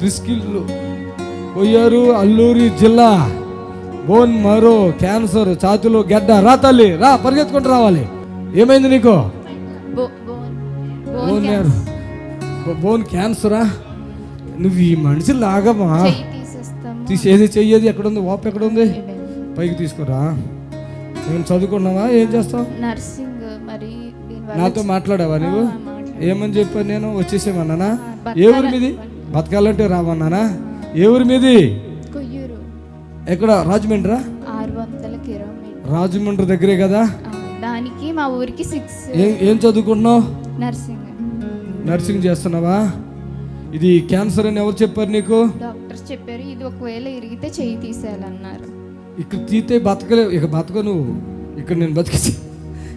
ప్రిస్కిల్లు కొయ్యారు అల్లూరి జిల్లా. బోన్ మరో క్యాన్సర్ ఛాతిలో గడ్డ. రా తల్లి రా పరిగెత్తుకుంటూ రావాలి. ఏమైంది నీకు? Bone bone cancer. నువ్వు ఈ మనిషి లాగమా? తీసేది చెయ్యేది ఎక్కడుంది? వాపు ఎక్కడుంది? ఇవే. పైకి తీసుకురా. నేను చదువుకున్నావా? ఏం చేస్తావు? నర్సింగ్ మరి నాతో మాట్లాడావా నువ్వు. ఏమని చెప్పాను నేను? వచ్చేసేమన్నానా? ఏ ఊరి మీది? బతకాలంటే రామన్నానా? ఏ ఊరి మీది? ఎక్కడ? రాజమండ్రా రాజమండ్రి దగ్గరే కదా? దానికి మా ఊరికి సిక్స్. ఏం చదువుకుంటున్నావు? నర్సింగ్. నర్సింగ్ చేస్తున్నావా? ఇది క్యాన్సర్ అని ఎవరు చెప్పారు నీకు? డాక్టర్స్ చెప్పారు ఇది ఒకవేళ ఇరిగితే చెయ్యి తీసేయాలన్నారు. ఇక్కడ తీతే బతకలేవు ఇక బతక నువ్వు. ఇక్కడ నేను బతికేసి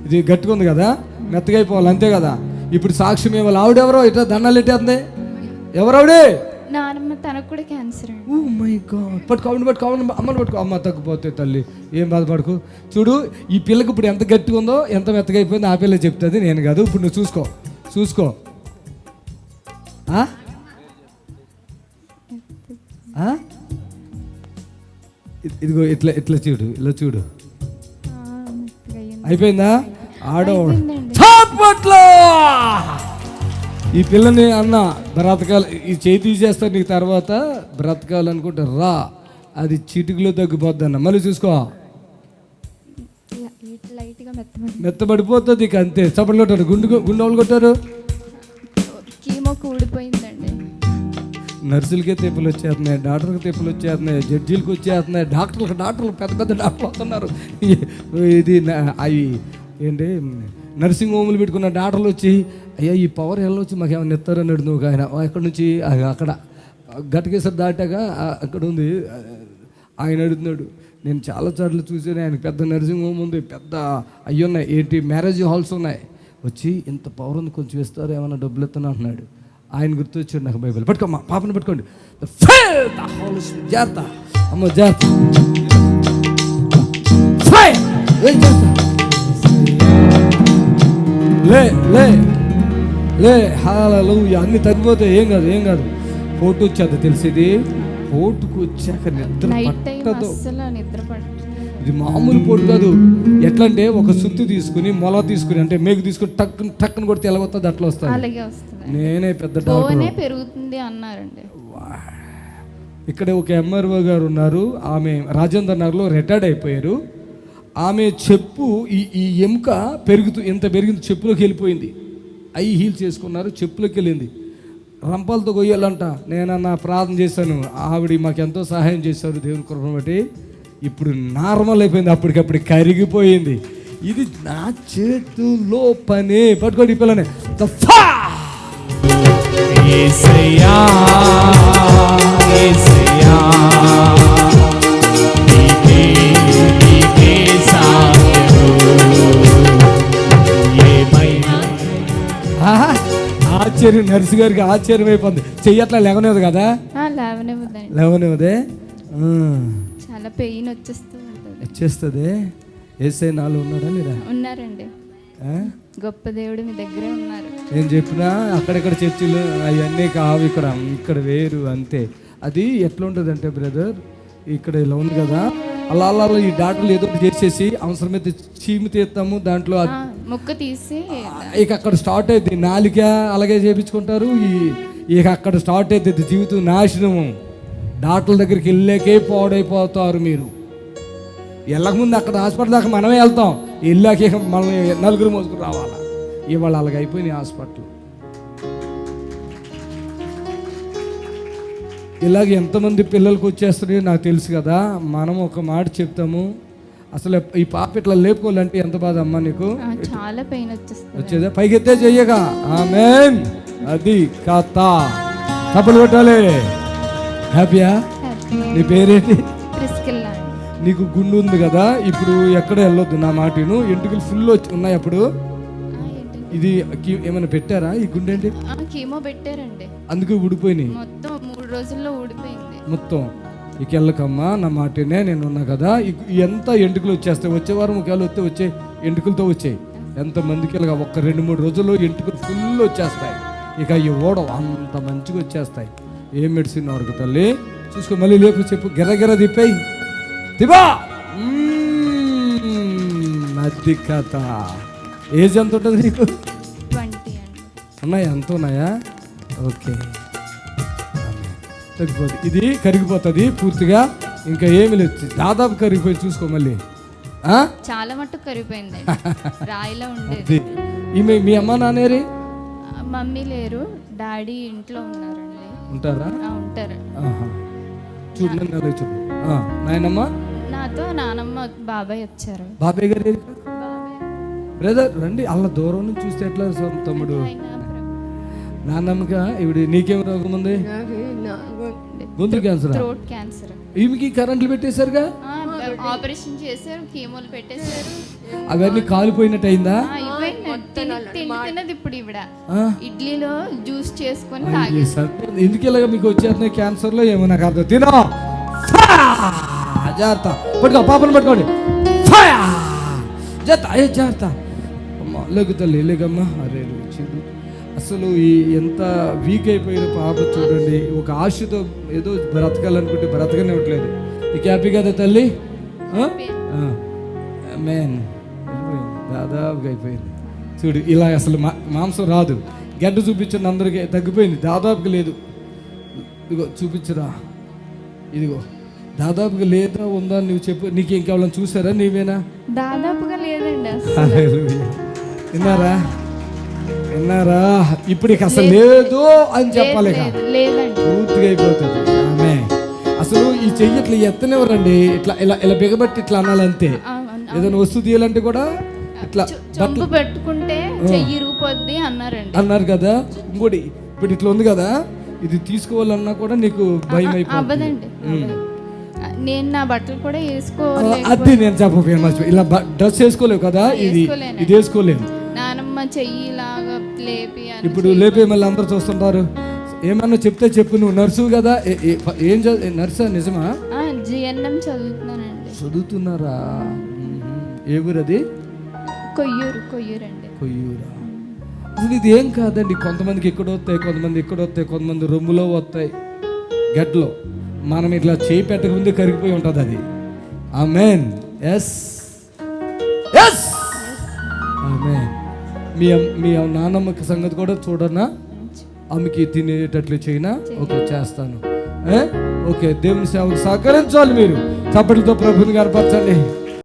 ఇది గట్టిగా ఉంది కదా? మెత్తగా అయిపోవాలి అంతే కదా? ఇప్పుడు సాక్ష్యం ఇవ్వాలి. ఆవిడెవరో? ఇట్లా దండాలు ఎట్టేస్తుంది ఎవరావిడే? నానమ్మ తనకు కూడా క్యాన్సర్ అండి. ఓ మై గాడ్ పట్టుకో అమ్మని అమ్మ తగ్గిపోతే తల్లి ఏం బాధపడకు. చూడు ఈ పిల్లకి ఇప్పుడు ఎంత గట్టిగా ఉందో ఎంత మెత్తగా అయిపోయిందో ఆ పిల్ల చెప్తుంది నేను కాదు. ఇప్పుడు నువ్వు చూసుకో చూసుకో. ఇదిగో ఇట్లా ఇట్లా చూడు ఇలా చూడు. అయిపోయిందా? ఆడవాడు. చాపట్లో ఈ పిల్లని అన్న బ్రతకాలి ఈ చేయి తీసేస్తారు నీకు తర్వాత బ్రతకాలనుకుంటే రా అది చిటికలో తగ్గిపోద్ది అన్న మళ్ళీ చూసుకో. మెత్తబడిపోతుంది ఇక అంతే. చప్పట్లు కొట్టారు. గుండు గుండె వాళ్ళు కొట్టారు. నర్సులకే తెప్పులు వచ్చేస్తున్నాయి డాక్టర్కి తెప్పులు వచ్చేస్తున్నాయి జడ్జీలకు వచ్చేస్తున్నాయి డాక్టర్లకు డాక్టర్లు పెద్ద పెద్ద డాక్టర్లు వస్తున్నారు ఇది అవి ఏంటి? నర్సింగ్ హోమ్లు పెట్టుకున్న డాక్టర్లు వచ్చి అయ్యా ఈ పవర్ ఎలా వచ్చి మాకు ఏమైనా ఇస్తారని అడుగు ఆయన. ఎక్కడి నుంచి? అక్కడ గట్టకేసరి దాటాక అక్కడ ఉంది. ఆయన అడుగుతున్నాడు నేను చాలా సార్లు చూసాను ఆయన పెద్ద నర్సింగ్ హోమ్ ఉంది పెద్ద అయ్యి ఉన్నాయి ఏంటి మ్యారేజ్ హాల్స్ ఉన్నాయి. వచ్చి ఇంత పవర్ ఉంది కొంచెం ఇస్తారు ఏమైనా డబ్బులు ఇస్తాను అంటున్నాడు. ఆయన గుర్తొచ్చాడు నాకు బైబిల్. పట్టుకోమ్మా పాపని పట్టుకోండి. జాగ్రత్త అమ్మ జాగ్రత్త. లే లే లే హాలూయ అన్ని తగ్గిపోతాయి ఏం కాదు ఏం కాదు. ఫోటో వచ్చేది తెలిసేది? ఫోటోకి వచ్చాక నిద్ర పట్టదు. ఇది మామూలు పోటు కాదు. ఎట్లా అంటే ఒక సుత్తి తీసుకుని మొల తీసుకుని అంటే మేకు తీసుకుని టక్కుని టక్కుని కొడితే ఎలా వస్తుంది? అట్లా వస్తుంది. నేనే పెద్ద పెరుగుతుంది అన్నారండి. ఇక్కడ ఒక ఎంఆర్ఓ గారు ఉన్నారు. ఆమె రాజేంద్ర నగర్లో రిటైర్డ్ అయిపోయారు. ఆమె చెప్పు ఈ ఈ ఎముక పెరుగుతూ ఎంత పెరిగింది చెప్పులోకి వెళ్ళిపోయింది. ఐ హీల్ చేసుకున్నారు చెప్పులోకి వెళ్ళింది. రంపాలతో కొయ్యాలంట నేనన్నా ప్రార్థన చేశాను ఆవిడ మాకు ఎంతో సహాయం చేశారు దేవుని కృపను బట్టి. ఇప్పుడు నార్మల్ అయిపోయింది అప్పటికప్పుడు కరిగిపోయింది. ఇది నా చేతుల్లో పనే పట్టుకోండి పిల్లనే ఆశ్చర్యం నర్సు గారికి ఆశ్చర్యం అయిపోయింది. చెయ్యట్లా లేవనేది కదా? లేవనివ్వదండి. లేవనేదే చాలా పెయిన్ వచ్చేస్తూ ఉంటుంది వచ్చేస్తుంది? ఏసై నాలో ఉన్నాడా లేదా? ఉన్నారండి? గొప్ప దేవుడు మీ దగ్గరే ఉన్నారు. నేను చెప్పినా అక్కడక్కడ చర్చిలు అవన్నీ కావు ఇక్కడ ఇక్కడ వేరు అంతే. అది ఎట్లా ఉంటుంది అంటే బ్రదర్ ఇక్కడ ఇలా ఉంది కదా? అలా అలా ఈ డాక్టర్లు ఏదో ఒకటి చేసేసి అవసరమైతే చీము తీస్తాము దాంట్లో ముక్క తీసి ఇక అక్కడ స్టార్ట్ అవుతుంది నాలిక అలాగే చేపించుకుంటారు. ఈ ఇక అక్కడ స్టార్ట్ అవుతుంది జీవితం నాశనము డాక్టర్ల దగ్గరికి వెళ్ళాకే పాడైపోతారు మీరు. వెళ్ళకముందు అక్కడ హాస్పిటల్ దాకా మనమే వెళ్తాం. వెళ్ళాక మనల్ని నలుగురు మోసుకుని రావాలా. ఇవాళ అలాగ అయిపోయినాయి హాస్పిటల్. ఇలాగ ఎంతమంది పిల్లలకు వచ్చేస్తున్నాయో నాకు తెలుసు కదా. మనం ఒక మాట చెప్తాము. అసలు ఈ పాప ఇట్లా లేపుకోవాలంటే ఎంత బాధ అమ్మా నీకు? చాలా పెయిన్ వచ్చేస్తుంది. వచ్చేదా? పైకెత్తే చెయ్యగా. ఆమెన్. అది కథ. తప్పులు కొట్టాలి. హ్యాపీయా? నీ పేరేంటి? నీకు గుండు ఉంది కదా. ఇప్పుడు ఎక్కడ వెళ్ళొద్దు నా మాటను. ఎంటుకలు ఫుల్ వచ్చి ఉన్నాయి అప్పుడు. ఇది ఏమైనా పెట్టారా? ఈ గుండె ఏంటి? కీమో పెట్టారండి. అందుకే ఊడిపోయినాయి. మొత్తం రోజుల్లో ఊడిపోయింది. మొత్తం ఇక వెళ్ళకమ్మా నా మాటనే నేను ఉన్నా కదా ఎంత ఎంటుకలు వచ్చేస్తాయి? వచ్చే వారం ఒకవేళ వస్తే వచ్చే ఎంటుకలతో వచ్చాయి. ఎంత మందికి ఇలాగ ఒక్క రెండు మూడు రోజుల్లో ఎంటుకలు ఫుల్ వచ్చేస్తాయి. ఇక ఈ ఓడవు అంత మంచిగా వచ్చేస్తాయి. ఏం మెడిసిన్ వాడుకు తల్లి? చూసుకో మళ్ళీ లేపు చెప్పు. గిర్ర తిప్పాయి. తిబా అది కథ. ఏజ్ ఎంత ఉంటుంది నీకు? ఉన్నాయా ఎంత ఉన్నాయా? ఓకే. తగ్గిపోతుంది ఇది కరిగిపోతుంది పూర్తిగా. ఇంకా ఏమి లేదు. దాదాపు కరిగిపోయి చూసుకో మళ్ళీ? చాలా మట్టుకు కరిగిపోయింది. రాయిలో ఉండేది. ఈమె మీ అమ్మ నాన్నేరి మమ్మీ లేరు. డాడీ ఇంట్లో ఉన్నారండి. ఉంటారా? ఉంటారు. ఆహా. చూడు నాయనమ్మ? నాతో నానమ్మ బాబాయ్ వచ్చారు. బాబాయ్ గారు బ్రదర్ రండి. అలా దూరం నుంచి చూస్తే ఎట్లా తమ్ముడు? నాన్నమ్మక ఇవిడి నీకేం రోగం ఉంది? గొంతు క్యాన్సర్ థ్రోట్ క్యాన్సర్ ఈమెకి కరెంట్లు పెట్టేశారుగా? ఆ, ఆపరేషన్ చేశారు కీమోలు పెట్టేశారు. అవన్నీ కాలిపోయినట్టు అయిందా తిన్నది ఇప్పుడు ఇవిడ? ఇడ్లీలో జ్యూస్ చేసుకొని అయ్యే తాగి సార్, ఎందుకు ఇలాగ మీకు వచ్చేస్తున్నాయి క్యాన్సర్లో ఏమో నాకు అర్థం తినో! జాగ్రత్త. పట్టుకో పాపను పట్టుకోండి! జాగ్రత్త. అయ్యే జాగ్రత్త. అమ్మ లేకు తల్లి లేకమ్మా అరే చెడు అసలు ఈ ఎంత వీక్ అయిపోయిన పాప చూడండి. ఒక ఆశతో ఏదో బ్రతకాలనుకుంటే బ్రతకనివ్వట్లేదు. నీకు హ్యాపీ కదా తల్లి? మేన్ దాదాపుగా అయిపోయింది. చూడు ఇలా అసలు మాంసం రాదు. గడ్డ చూపించండి అందరికీ తగ్గిపోయింది. దాదాపుగా లేదు. ఇదిగో చూపించరా? ఇదిగో. దాదాపుగా లేదా ఉందా అని నువ్వు చెప్పు. నీకు ఇంకెవరైనా చూసారా? నీవేనా? దాదాపుగా లేదండి. విన్నారా విన్నారా? ఇప్పుడు ఇక అసలు లేదు. అని చెప్పాలి పూర్తిగా అయిపోతుంది. ఆమె. అసలు ఈ చెయ్యి ఇట్లా ఎత్తనివ్వరండి. ఇట్లా ఇలా ఇలా బిగబట్టి ఇట్లా అనాలంతే. ఏదైనా వస్తువు తీయాలంటే కూడా ఇట్లా పెట్టుకుంటే చెయ్యి ఇరిగిపోద్ది అన్నారండి. అన్నారు కదా? ఇంకోటి ఇప్పుడు ఇట్లా ఉంది కదా? ఇది తీసుకోవాలన్నా కూడా నీకు భయం అయిపోతుంది నేను నా బట్టలు కూడా అది నేను మర్చిపోయి. ఇలా డ్రెస్ వేసుకోలేవు కదా? ఇది. ఇది వేసుకోలేము. చెయ్యి లేపి అని ఇప్పుడు లేపే మళ్ళీ అందరూ చూస్తుంటారు. ఏమన్నా చెప్తే చెప్పు నువ్వు. నర్సు కదా. ఏ- ఏ- ఏం చదువు నర్సా? నిజమా? జిఎన్ఎం చదువుతున్నానండి. చదువుతున్నారా? మ్మ్. ఏ ఊరు అది కొయ్యూరు కొయ్యూరా? అసలు ఇది ఏం కాదండి. కొంతమందికి ఇక్కడ వస్తాయి కొంతమంది ఇక్కడ వస్తాయి కొంతమంది రొమ్ములో వస్తాయి. గడ్డలో మనం ఇట్లా చేయి పెట్టక ముందే కరిగిపోయి ఉంటుంది అది. ఆమెన్ ఎస్ ఎస్ ఆమెన్ మీ మీ నాన్నమ్మకి సంగతి కూడా చూడనా? ఆమెకి తినేటట్లు చేయనా? ఓకే చేస్తాను. ఏ? ఓకే దేవుని సేవకు సహకరించాలి మీరు. చప్పటితో ప్రభుని కనపరచండి